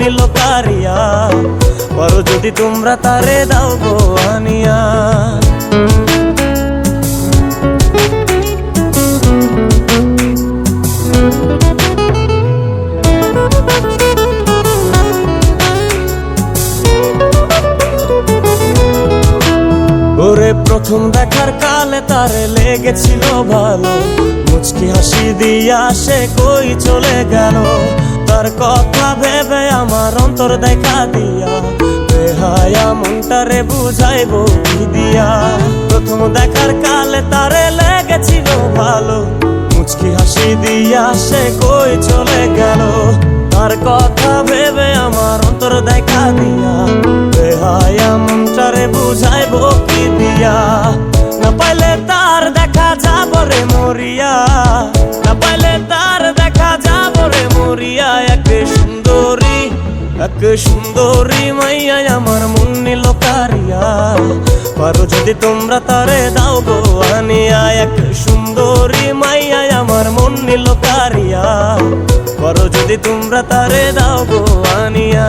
নিল কারিয়া পারো যদি তোমরা তারে দাও গো আনিয়া। ওরে প্রথম দেখার কালে তারে লেগেছিল ভালো। মুচকি হাসি দিয়া সে কই চলে গেল? তার কথা ভেবে আমার অন্তর দেখা দিয়া। বেহায়া মনটারে বুঝাইবো দিয়া। প্রথম দেখার কালে তারে লেগেছিল ভালো। মুচকি হাসি দিয়া সে কই চলে গেল। তার কথা ভেবে আমার অন্তর দেখা দিয়া। বেহায়া মনটারে বুঝাইবো কি দিয়া। না পাইলে তার দেখা যাব রে মরিয়া। সুন্দরী মাইয়া, আমার মন নিল কারিয়া। পারো যদি তোমরা তারে দাও গো, আনিয়া এক সুন্দরী মাইয়া, আমার মন নিল কারিয়া। পারো যদি তোমরা তারে দাও গো, আনিয়া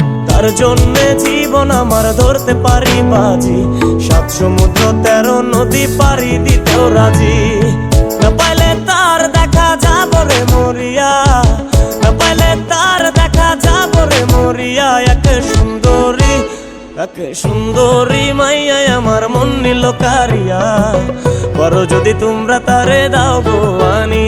তার জন্যে জীবন আমার ধরতে পারি বাজি। সাত সমুদ্র, তেরো নদী পারি দিতেও রাজি। না পাইলে তার দেখা যাব রে মরিয়া। না পাইলে তার দেখা যাব রে মরিয়া। এক সুন্দরী এক সুন্দরী মাইয়া আমার মন নিল কারিয়া। করো যদি তোমরা তারে দাও গো আনিয়া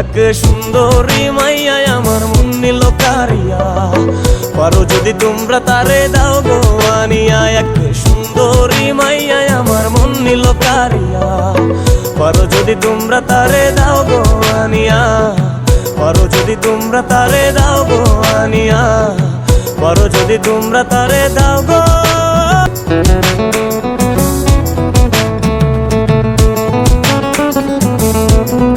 এক সুন্দরী মাইয়া আমার মন নিল কারিয়া। পারো যদি তোমরা তারে দাও গো, আনিয়া এক সুন্দরী মাইয়া আমার মন নিল কারিয়া। পারো যদি তোমরা তারে দাও গো, আনিয়া। পারো যদি তোমরা তারে দাও গো, আনিয়া। পারো যদি তোমরা তারে দাও গো। এক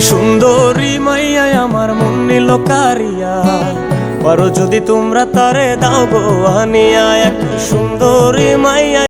সুন্দরী মাইয়াই আমার মুন্নি লোকারিয়া পারো যদি তোমরা তারে দাও গো আনিয়া এক সুন্দরী মাইয়া